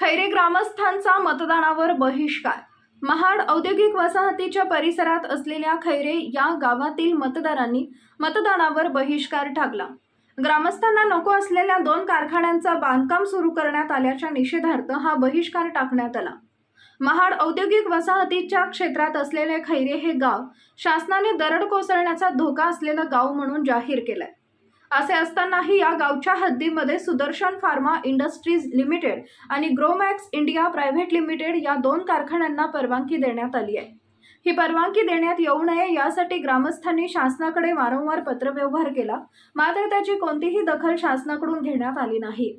खैरे ग्रामस्थांचा मतदानावर बहिष्कार. महाड औद्योगिक वसाहतीच्या परिसरात असलेल्या खैरे या गावातील मतदारांनी मतदानावर बहिष्कार टाकला. ग्रामस्थांना नको असलेल्या दोन कारखान्यांचं बांधकाम सुरू करण्यात आल्याच्या निषेधार्थ हा बहिष्कार टाकण्यात आला. महाड औद्योगिक वसाहतीच्या क्षेत्रात असलेले खैरे हे गाव शासनाने दरड कोसळण्याचा धोका असलेलं गाव म्हणून जाहीर केलंय. असे असतानाही या गावच्या हद्दीमध्ये सुदर्शन फार्मा इंडस्ट्रीज लिमिटेड आणि ग्रोमॅक्स इंडिया प्रायव्हेट लिमिटेड या दोन कारखान्यांना परवानगी देण्यात आली आहे. ही परवानगी देण्यात येऊ नये यासाठी ग्रामस्थांनी शासनाकडे वारंवार पत्रव्यवहार केला मात्र त्याची कोणतीही दखल शासनाकडून घेण्यात आली नाही.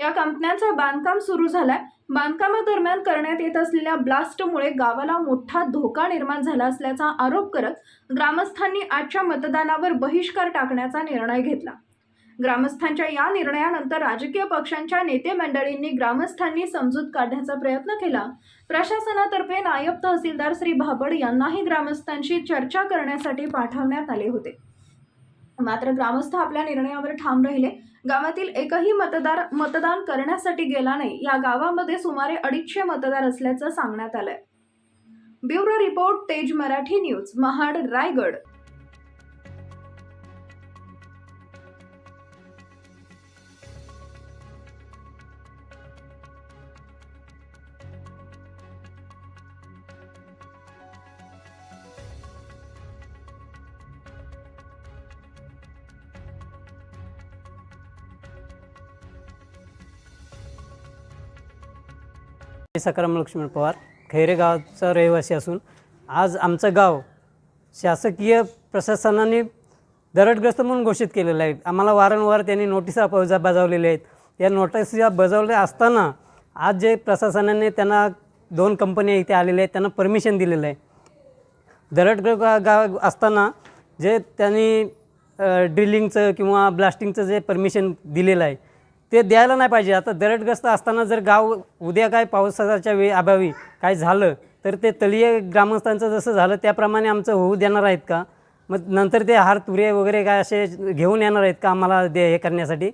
या कंपन्यांचं बांधकाम सुरू झालंय. बांधकामादरम्यान करण्यात येत असलेल्या ब्लास्टमुळे गावाला मोठा धोका निर्माण झाला असल्याचा आरोप करत ग्रामस्थांनी आजच्या मतदानावर बहिष्कार टाकण्याचा निर्णय घेतला. ग्रामस्थांच्या या निर्णयानंतर राजकीय पक्षांच्या नेते मंडळींनी ग्रामस्थांनी समजूत काढण्याचा प्रयत्न केला. प्रशासनातर्फे नायब तहसीलदार श्री भाबड यांनाही ग्रामस्थांशी चर्चा करण्यासाठी पाठवण्यात आले होते. मात्र ग्रामस्थ आपल्या निर्णयावर ठाम राहिले. गावातील एकही मतदार मतदान करण्यासाठी गेला नाही. या गावामध्ये सुमारे अडीचशे मतदार असल्याचं सांगण्यात आलंय. Bureau report Tej Marathi news Mahad Raigad. Sakaram Laxman Pawar Khaire गावचा रहिवासी असून आज आमचं गाव शासकीय प्रशासनाने दरडग्रस्त म्हणून घोषित केलेलं आहे. आम्हाला वारंवार त्यांनी नोटिसा बजा बजावलेल्या आहेत. या नोटिसा बजावल्या असताना आज जे प्रशासनाने त्यांना दोन कंपन्या इथे आलेल्या आहेत त्यांना परमिशन दिलेलं आहे. दरडग्र गाव असताना जे त्यांनी ड्रिलिंगचं किंवा ब्लास्टिंगचं जे परमिशन दिलेलं आहे ते द्यायला नाही पाहिजे. आता दरडग्रस्त असताना जर गाव उद्या काय पावसाच्या वेळी अभावी काय झालं तर ते तलीय ग्रामस्थांचं जसं झालं त्याप्रमाणे आमचं होऊ देणार आहेत का? मग नंतर ते हार तुरे वगैरे काय असे घेऊन येणार आहेत का आम्हाला दे हे करण्यासाठी?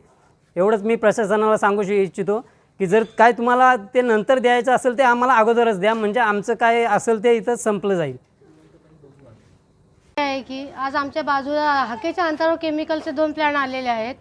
एवढंच मी प्रशासनाला सांगू इच्छितो की जर काय तुम्हाला ते नंतर द्यायचं असेल ते आम्हाला अगोदरच द्या. म्हणजे आमचं काय असेल ते इथं संपलं जाईल. आहे की आज आमच्या बाजूला हाकेच्या अंतरावर केमिकलचे दोन प्लॅन आलेले आहेत.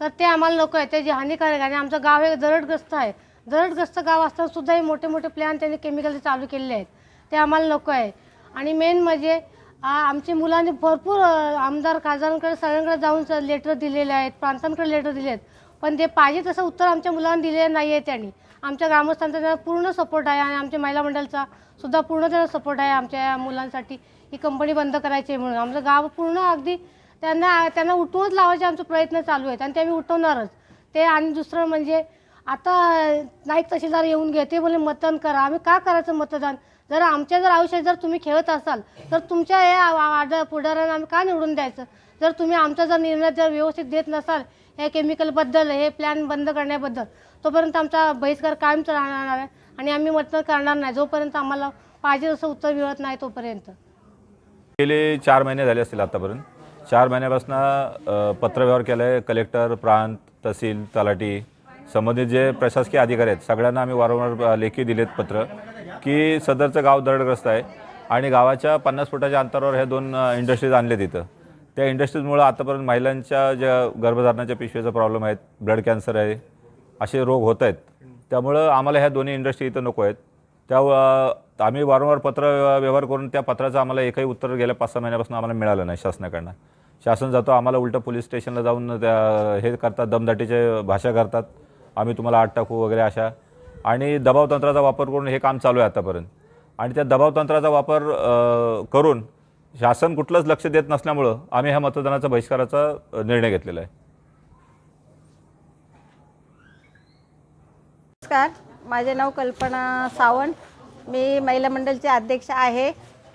तर ते आम्हाला नको आहे. ते जे हानिकारक आहे आणि आमचं गाव हे दरडग्रस्त आहे. दरडग्रस्त गाव असताना सुद्धा हे मोठे मोठे प्लॅन त्यांनी केमिकलचे चालू केलेले आहेत. ते आम्हाला नको आहे. आणि मेन म्हणजे आ, आमच्या मुलांनी भरपूर आमदार खासदारांकडे सगळ्यांकडे जाऊन लेटर दिलेले आहेत. प्रांतांकडे लेटर दिले आहेत पण ते पाहिजे तसं उत्तर आमच्या मुलांना दिलेलं नाही आहे त्यांनी. आमच्या ग्रामस्थांचा त्यांना पूर्ण सपोर्ट आहे आणि आमच्या महिला मंडळचा सुद्धा पूर्ण त्यांना सपोर्ट आहे आमच्या या मुलांसाठी. ही कंपनी बंद करायची आहे म्हणून. आमचं गाव पूर्ण अगदी त्यांना त्यांना उठवूनच लावायचे आमचे प्रयत्न चालू आहेत आणि ते आम्ही उठवणारच. ते आणि दुसरं म्हणजे आता नाईक तहसीलदार येऊन घे ते बोलले मतदान करा. आम्ही का करायचं मतदान? जर आमच्या जर आयुष्यात जर तुम्ही खेळत असाल तर तुमच्या हे पुढाऱ्यांना आम्ही का निवडून द्यायचं? जर तुम्ही आमचा जर निर्णय जर व्यवस्थित देत नसाल या केमिकलबद्दल हे प्लॅन बंद करण्याबद्दल तोपर्यंत आमचा बहिष्कार कायमच राहणार आहे आणि आम्ही मतदान करणार नाही. जोपर्यंत आम्हाला पाहिजे तसं उत्तर मिळत नाही तोपर्यंत. गेले चार महिने झाले असतील आतापर्यंत. चार महिन्यापासून पत्रव्यवहार केला आहे कलेक्टर प्रांत तहसील तलाठी संबंधित जे प्रशासकीय अधिकारी आहेत सगळ्यांना आम्ही वारंवार लेखी दिलेत पत्र की सदरचं गाव दरडग्रस्त आहे आणि गावाच्या पन्नास फुटाच्या अंतरावर हे दोन इंडस्ट्रीज आणले तिथं. त्या इंडस्ट्रीजमुळं आतापर्यंत महिलांच्या ज्या गर्भधारणाच्या पिशवीचा प्रॉब्लेम आहेत ब्लड कॅन्सर आहे असे रोग होत आहेत. त्यामुळं आम्हाला ह्या दोन्ही इंडस्ट्री इथं नको आहेत. त्या आम्ही वारंवार पत्र व्यवहार करून त्या पत्राचं आम्हाला एकही उत्तर गेल्या पाच सहा महिन्यापासून आम्हाला मिळालं नाही शासनाकडनं. शासन जातो आम्हाला उलटं पोलीस स्टेशनला जाऊन त्या हे करतात दमदाटीचे भाषा करतात. आम्ही तुम्हाला आठ टाकू वगैरे अशा. आणि दबाव तंत्राचा वापर करून हे काम चालू आहे आतापर्यंत. आणि त्या दबाव तंत्राचा वापर करून शासन कुठलंच लक्ष देत नसल्यामुळं आम्ही ह्या मतदानाचा बहिष्काराचा निर्णय घेतलेला आहे. नमस्कार. माझे नाव कल्पना सावंत. मी महिला मंडळची अध्यक्ष आहे.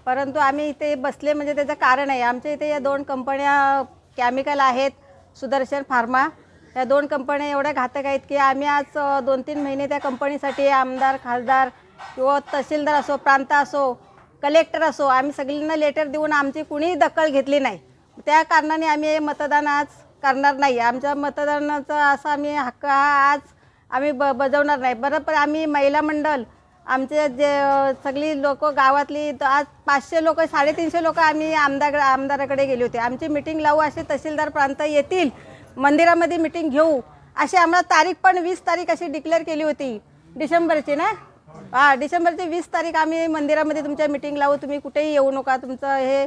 परंतु आम्ही इथे बसले म्हणजे त्याचं कारण आहे. आमच्या इथे या दोन कंपन्या केमिकल आहेत सुदर्शन फार्मा. या दोन कंपन्या एवढ्या घातक आहेत की आम्ही आज दोन तीन महिने त्या कंपनीसाठी आमदार खासदार किंवा तहसीलदार असो प्रांत असो कलेक्टर असो आम्ही सगळ्यांना लेटर देऊन आमची कुणीही दखल घेतली नाही. त्या कारणाने आम्ही हे मतदान आज करणार नाही. आमच्या मतदानाचा असा आम्ही हक्क हा आज आम्ही ब बजवणार नाही. बरं पण आम्ही महिला मंडळ आमचे जे सगळी लोक गावातली तर आज पाचशे लोक साडेतीनशे लोक आम्ही आमदार आमदाराकडे गेले होते. आमची मिटिंग लावू असे तहसीलदार प्रांत येतील मंदिरामध्ये मिटिंग घेऊ अशी आम्हाला तारीख पण वीस तारीख अशी डिक्लेअर केली होती. डिसेंबरची ना? हां डिसेंबरची वीस तारीख आम्ही मंदिरामध्ये तुमच्या मिटिंग लावू. तुम्ही कुठेही येऊ नका. तुमचं हे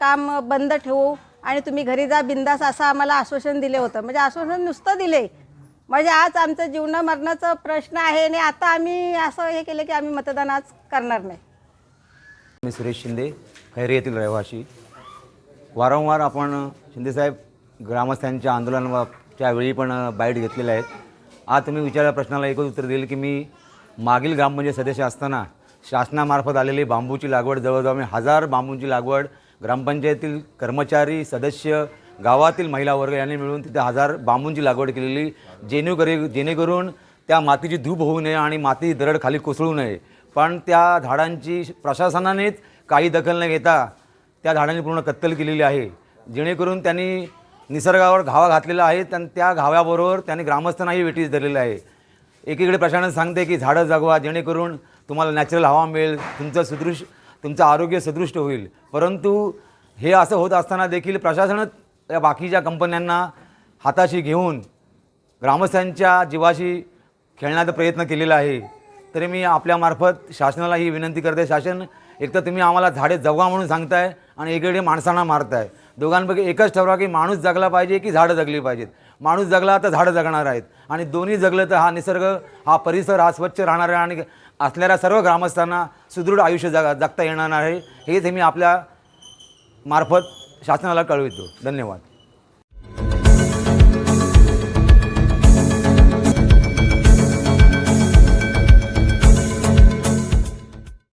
काम बंद ठेवू आणि तुम्ही घरी जा. बिंदास असं आम्हाला आश्वासन दिले होतं. म्हणजे आश्वासन नुसतं दिले. म्हणजे आज आमचं जीवन मरणाचा प्रश्न आहे आणि आता आम्ही असं हे केलं की आम्ही मतदान आज करणार नाही. मी सुरेश शिंदे खैरे येथील रहिवाशी वारंवार आपण शिंदेसाहेब ग्रामस्थांच्या आंदोलनाच्या वेळी पण बाईट घेतलेल्या आहेत. आज तुम्ही विचारल्या प्रश्नाला एकच उत्तर देईल की मी मागील ग्रामपंचायत सदस्य असताना शासनामार्फत आलेली बांबूची लागवड जवळजवळ मी हजार बांबूंची लागवड ग्रामपंचायतीतील कर्मचारी सदस्य गावातील महिला वर्ग यांनी मिळून तिथे हजार बांबूंची लागवड केलेली. जेणेकरी जेणेकरून त्या मातीची धूप होऊ नये आणि माती दरड खाली कोसळू नये. पण त्या झाडांची प्रशासनानेच काही दखल न घेता त्या झाडांची पूर्ण कत्तल केलेली आहे. जेणेकरून त्यांनी निसर्गावर घावा घातलेला आहे आणि त्या घाव्याबरोबर त्यांनी ग्रामस्थांनाही वेटीस धरलेलं आहे. एकीकडे प्रशासन सांगते की झाडं जगवा जेणेकरून तुम्हाला नॅचरल हवा मिळेल तुमचं सुदृश तुमचं आरोग्य सदृष्ट होईल. परंतु हे असं होत असताना देखील प्रशासनच या बाकीच्या कंपन्यांना हाताशी घेऊन ग्रामस्थांच्या जीवाशी खेळण्याचा प्रयत्न केलेला आहे. तरी मी आपल्यामार्फत शासनाला ही विनंती करते. शासन एक तर तुम्ही आम्हाला झाडे जगवा म्हणून सांगताय आणि एकीकडे माणसांना मारताय. दोघांपैकी एकच ठरवा की माणूस जगला पाहिजे की झाडं जगली पाहिजेत. माणूस जगला तर झाडं जगणार आहेत. आणि दोन्ही जगलं तर हा निसर्ग हा परिसर हा स्वच्छ राहणार आहे आणि असणाऱ्या सर्व ग्रामस्थांना सुदृढ आयुष्य जगा जगता येणार आहे. हेच हे मी आपल्या मार्फत शासनाला कळवितो. धन्यवाद.